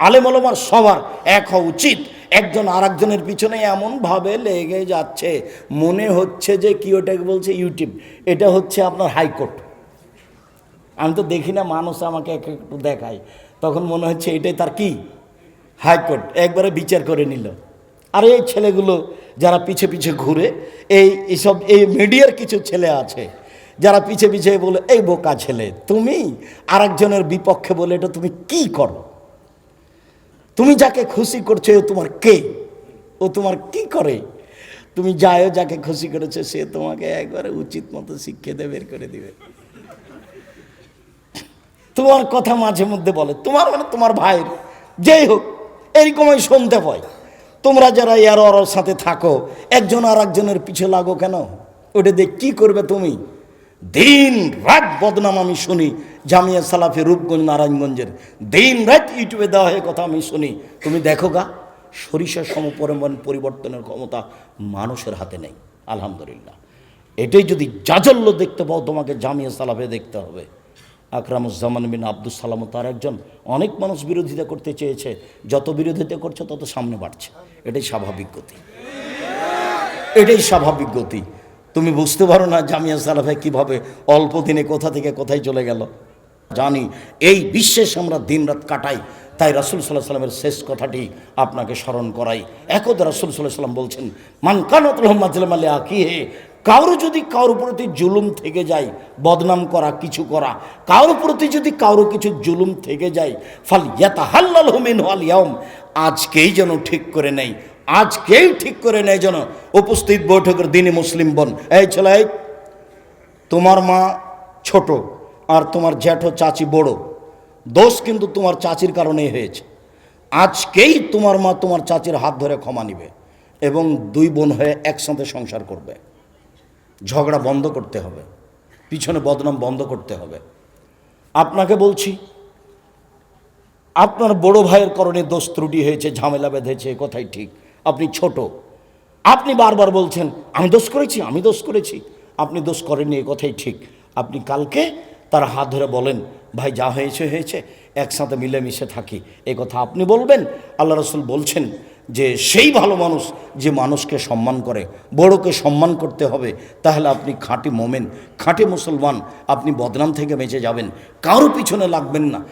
আলেমলমার সবার এক হওয়া উচিত। একজন আরেকজনের পিছনে এমনভাবে লেগে যাচ্ছে, মনে হচ্ছে যে কি ওটাকে বলছে ইউটিউব। এটা হচ্ছে আপনার হাইকোর্ট। আমি তো দেখি না মানুষ আমাকে এক একটু দেখায়। তখন মনে হচ্ছে এটাই তার কি? হাইকোর্ট। একবারে বিচার করে নিল। আর এই ছেলেগুলো যারা পিছে পিছে ঘুরে, এই এইসব এই মিডিয়ার কিছু ছেলে আছে, যারা পিছে পিছে বলে, এই বোকা ছেলে, তুমি আরেকজনের বিপক্ষে বলে এটা তুমি কি করো? তুমি যাকে খুশি করছ ও তোমার কে? ও তোমার কি করে? তুমি যায়ও যাকে খুশি করেছ, সে তোমাকে একবারে উচিত মতো শিক্ষা বের করে দিবে। তোমার কথা মাঝে মধ্যে বলে, তোমার মানে তোমার ভাইয়ের। যেই হোক, এরকমই শুনতে পাই তোমরা যারা ওর সাথে থাকো, একজন আর একজনের পিছে লাগো কেন? ওটা দিয়ে কী করবে তুমি? দিন রাত বদনাম আমি শুনি, জামিয়া সালাফি রূপগঞ্জ নারায়ণগঞ্জের। দিন রাত ইউটিউবে দেওয়া হয়ে কথা আমি শুনি। তুমি দেখো গা সরিষার সমপরিমাণ পরিবর্তনের ক্ষমতা মানুষের হাতে নেই। আলহামদুলিল্লাহ। এটাই যদি জাজল্য দেখতে পাও, তোমাকে জামিয়া সালাফে দেখতে হবে। আকরামুজ্জামান বিন আব্দুল সালাম তার একজন। অনেক মানুষ বিরোধিতা করতে চেয়েছে। যত বিরোধিতা করছে, তত সামনে বাড়ছে। এটাই স্বাভাবিক গতি। এটাই স্বাভাবিক গতি। তুমি বুঝতে পারো না জামিয়া সালাফে কীভাবে অল্প দিনে কোথা থেকে কোথায় চলে গেল। জানি, এই বিশ্বাস আমরা দিনরাত কাটাই, তাই রাসুল সাল্লাহ সাল্লামের শেষ কথাটি আপনাকে স্মরণ করাই। একদা রাসুল সাল্লাহ সাল্লাম বলছেন, মান কানতলহমাজলাম আলী আকি হে কারও যদি কারোর প্রতি জুলুম থেকে যায়, বদনাম করা, কিছু করা কারোর প্রতি যদি কারও কিছু জুলুম থেকে যায়, ফাল ইয়াতা হাল্লাল হুমিন আজকেই যেন ঠিক করে নেই আজকেই ঠিক করে নেয় যেন উপস্থিত বৈঠকের দিনে মুসলিম বোন। এই ছেলে তোমার মা ছোট আর তোমার জ্যাঠো চাচি বড়। দোষ কিন্তু তোমার চাচির কারণেই হয়েছে। আজকেই তোমার মা তোমার চাচির হাত ধরে ক্ষমা নিবে এবং দুই বোন হয়ে একসাথে সংসার করবে। ঝগড়া বন্ধ করতে হবে। পিছনে বদনাম বন্ধ করতে হবে। আপনাকে বলছি, আপনার বড় ভাইয়ের কারণে দোষ ত্রুটি হয়েছে, ঝামেলা বেঁধেছে কথাই ঠিক। আপনি ছোট। আপনি বারবার বলছেন, আমি দোষ করেছি, আমি দোষ করেছি। আপনি দোষ করেননি এ কথাই ঠিক। আপনি কালকে তার হাত ধরে বলেন, ভাই, যা হয়েছে হয়েছে, একসাথে মিলেমিশে থাকি। এ কথা আপনি বলবেন, আল্লাহ রসুল বলছেন যে, সেই ভালো মানুষ যে মানুষকে সম্মান করে, বড়কে সম্মান করতে হবে, তাহলে আপনি খাঁটি মোমেন, খাঁটি মুসলমান, আপনি বদনাম থেকে বেঁচে যাবেন। কারও পিছনে লাগবেন না।